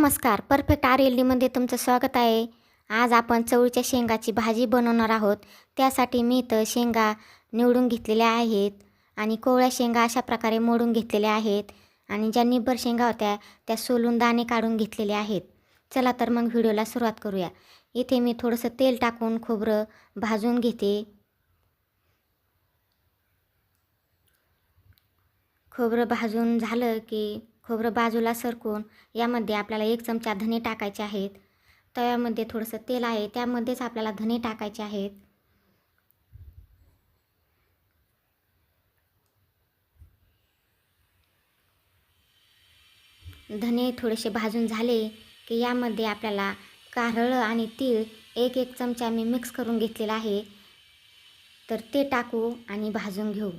नमस्कार perfect R L डीमध्ये तुमचं स्वागत आहे. आज आपण चवळीच्या शेंगाची भाजी बनवणार आहोत. त्यासाठी मी इथं शेंगा निवडून घेतलेल्या आहेत आणि कोवळ्या शेंगा अशा प्रकारे मोडून घेतलेल्या आहेत आणि ज्या निब्बर शेंगा होत्या त्या सोलून दाणे काढून घेतलेले आहेत. चला तर मग व्हिडिओला सुरुवात करूया. इथे मी थोडंसं तेल टाकून खोबरं भाजून घेते. खोबरं भाजून झालं की खोबरं बाजूला सरकून यामध्ये आपल्याला एक चमचा धने टाकायचे आहेत. तव्यामध्ये थोडंसं तेल आहे त्यामध्येच आपल्याला धने टाकायचे आहेत. धने थोडेसे भाजून झाले की यामध्ये आपल्याला कारळं आणि तीळ एक एक चमचा मी मिक्स करून घेतलेला आहे. तर ते टाकू आणि भाजून घेऊ.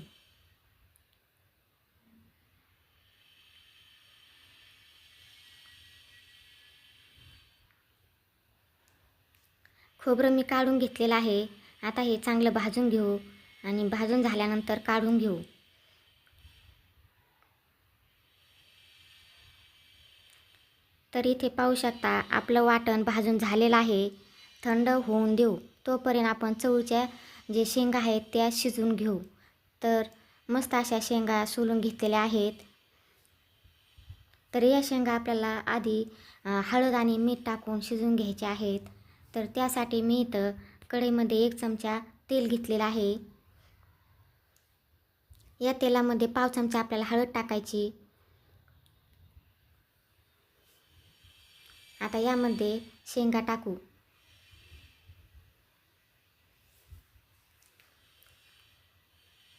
खोबरं मी काढून घेतलेलं आहे. आता हे चांगलं भाजून घेऊ आणि भाजून झाल्यानंतर काढून घेऊ. तर इथे पाहू शकता आपलं वाटण भाजून झालेलं आहे. थंड होऊन देऊ. तोपर्यंत आपण चवळीच्या जे शेंगा आहेत त्या शिजवून घेऊ. तर मस्त अशा शेंगा सोलून घेतलेल्या आहेत. तर या शेंगा आपल्याला आधी हळद आणि मीठ टाकून शिजून घ्यायचे आहेत. तर त्यासाठी मी इथं कढईमध्ये एक चमचा तेल घेतलेलं आहे. या तेलामध्ये पाव चमचा आपल्याला हळद टाकायची. आता यामध्ये शेंगा टाकू.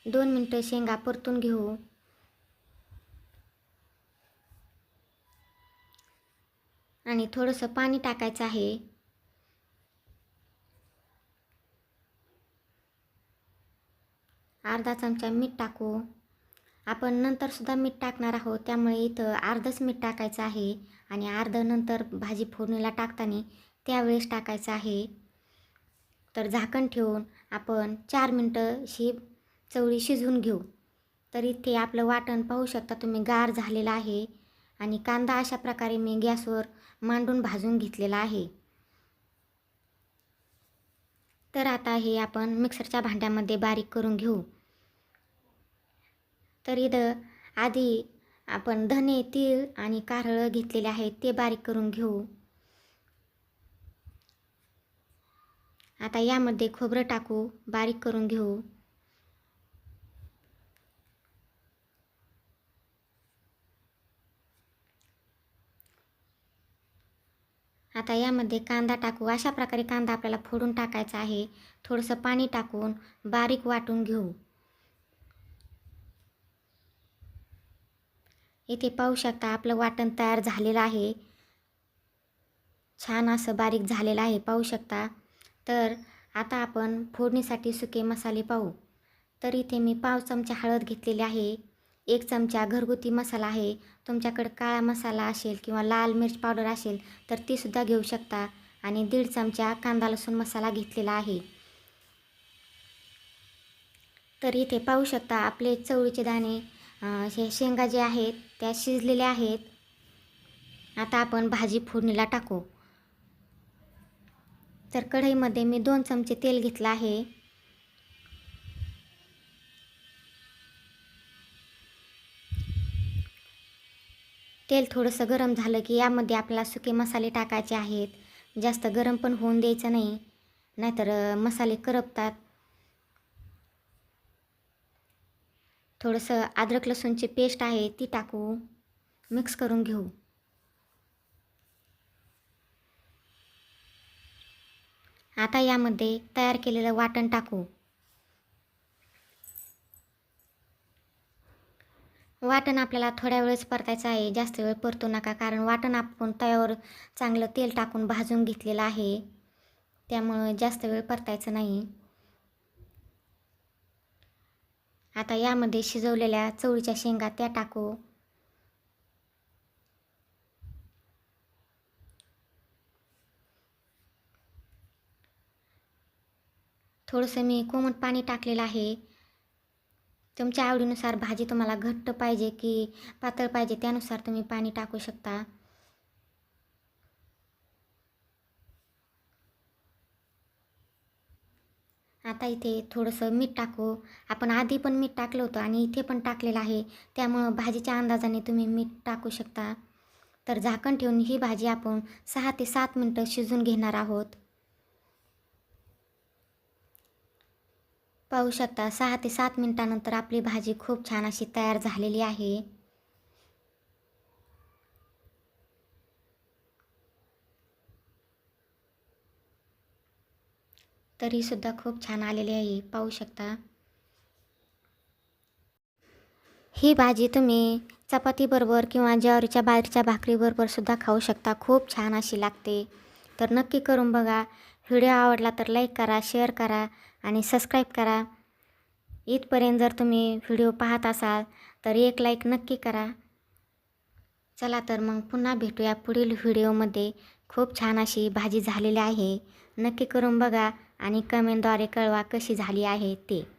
दोन मिनटं शेंगा परतून घेऊ. आणि थोडंसं पाणी टाकायचं आहे. अर्धा चमचा मीठ टाकू. आपण नंतरसुद्धा मीठ टाकणार आहोत. त्यामुळे इथं अर्धच मीठ टाकायचं आहे आणि अर्धं नंतर भाजी फोडणीला टाकताना त्यावेळेस टाकायचं आहे. तर झाकण ठेवून आपण चार मिनटं ही चवळी शिजवून घेऊ. तर इथे आपलं वाटण पाहू शकता तुम्ही गार झालेलं आहे आणि कांदा अशा प्रकारे मी गॅसवर मांडून भाजून घेतलेला आहे. तर आता हे आपण मिक्सरच्या भांड्यामध्ये बारीक करून घेऊ. तर इथं आधी आपण धने तीळ आणि कारळं घेतलेले आहेत ते बारीक करून घेऊ. आता यामध्ये खोबरं टाकू बारीक करून घेऊ. आता यामध्ये कांदा टाकू. अशा प्रकारे कांदा आपल्याला फोडून टाकायचा आहे. थोडंसं पाणी टाकून बारीक वाटून घेऊ. इथे पाहू शकता आपलं वाटण तयार झालेलं आहे. छान असं बारीक झालेलं आहे. पाहू शकता. तर आता आपण फोडणीसाठी सुके मसाले पाहू. तर इथे मी पाव चमचा हळद घेतलेली आहे. एक चमचा घरगुती मसाला आहे. तुमच्याकडे काळा मसाला असेल किंवा लाल मिर्च पावडर असेल तर तीसुद्धा घेऊ शकता आणि दीड चमचा कांदा लसूण मसाला घेतलेला आहे. तर इथे पाहू शकता आपले चवळीचे दाणे हे शेंगा जे आहेत त्या शिजलेल्या आहेत. आता आपण भाजी फोडणीला टाकू. तर कढईमध्ये मी दोन चमचे तेल घेतलं आहे. तेल थोडंसं गरम झालं की यामध्ये आपल्याला सुके मसाले टाकायचे आहेत. जास्त गरम पण होऊन द्यायचं नाही. नाहीतर मसाले करपतात. थोडंसं अद्रक लसूणची पेस्ट आहे ती टाकू. मिक्स करून घेऊ. आता यामध्ये तयार केलेलं वाटण टाकू. वाटण आपल्याला थोड्या वेळेस परतायचं आहे. जास्त वेळ परतू नका. कारण वाटण आपण तव्यावर चांगलं तेल टाकून भाजून घेतलेलं आहे. त्यामुळं जास्त वेळ परतायचं नाही. आता यामध्ये शिजवलेल्या चवळीच्या शेंगा त्या टाकू. थोडंसं मी कोमट पाणी टाकलेलं आहे. तुमच्या आवडीनुसार भाजी तुम्हाला घट्ट पाहिजे की पातळ पाहिजे त्यानुसार तुम्ही पाणी टाकू शकता. आता इथे थोडंसं मीठ टाकू. आपण आधी पण मीठ टाकलं होतं आणि इथे पण टाकलेलं आहे. त्यामुळं भाजीच्या अंदाजाने तुम्ही मीठ टाकू शकता. तर झाकण ठेवून ही भाजी आपण सहा ते सात मिनटं शिजून घेणार आहोत. पाहू शकता सहा ते सात मिनटानंतर आपली भाजी खूप छान अशी तयार झालेली आहे. तरीसुद्धा खूप छान आलेली आहे. पाहू शकता. ही भाजी तुम्ही चपातीबरोबर किंवा ज्वारीच्या बाजरीच्या भाकरीबरोबर सुद्धा खाऊ शकता. खूप छान अशी लागते. तर नक्की करून बघा. व्हिडिओ आवडला तर लाईक करा शेअर करा. आणि सबस्क्राईब करा. इथपर्यंत जर तुम्ही व्हिडिओ पाहत असाल तर एक लाईक नक्की करा. चला तर मग पुन्हा भेटूया पुढील व्हिडिओमध्ये खूप छान अशी भाजी झालेली आहे. नक्की करून बघा आणि कमेंटद्वारे कळवा कशी झाली आहे ते.